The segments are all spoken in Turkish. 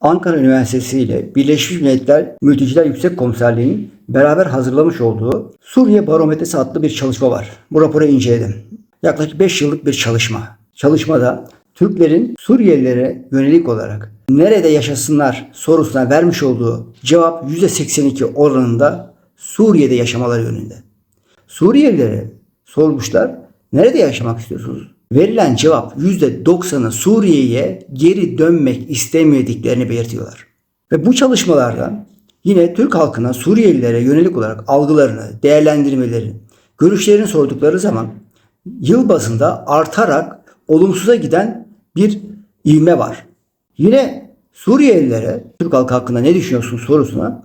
Ankara Üniversitesi ile Birleşmiş Milletler Mülteciler Yüksek Komiserliği'nin beraber hazırlamış olduğu Suriye Barometresi adlı bir çalışma var. Bu raporu inceledim. Yaklaşık 5 yıllık bir çalışma. Çalışmada Türklerin Suriyelilere yönelik olarak nerede yaşasınlar sorusuna vermiş olduğu cevap %82 oranında Suriye'de yaşamaları yönünde. Suriyelilere sormuşlar nerede yaşamak istiyorsunuz? Verilen cevap %90'ı Suriye'ye geri dönmek istemediklerini belirtiyorlar. Ve bu çalışmalarda yine Türk halkına Suriyelilere yönelik olarak algılarını, değerlendirmelerini, görüşlerini sordukları zaman yıl bazında artarak olumsuza giden bir ivme var. Yine Suriyelilere Türk halkı hakkında ne düşünüyorsun sorusuna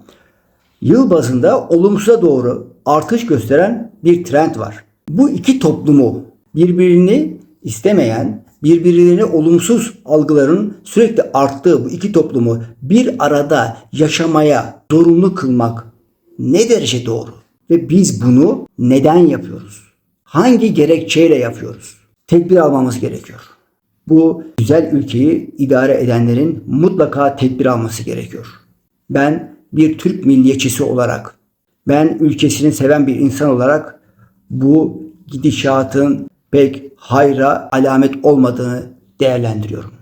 yıl bazında olumsuza doğru artış gösteren bir trend var. Bu iki toplumu birbirini istemeyen, birbirlerine olumsuz algıların sürekli arttığı bu iki toplumu bir arada yaşamaya zorunlu kılmak ne derece doğru? Ve biz bunu neden yapıyoruz? Hangi gerekçeyle yapıyoruz? Tedbir almamız gerekiyor. Bu güzel ülkeyi idare edenlerin mutlaka tedbir alması gerekiyor. Ben bir Türk milliyetçisi olarak, ben ülkesini seven bir insan olarak bu gidişatın pek hayra alamet olmadığını değerlendiriyorum.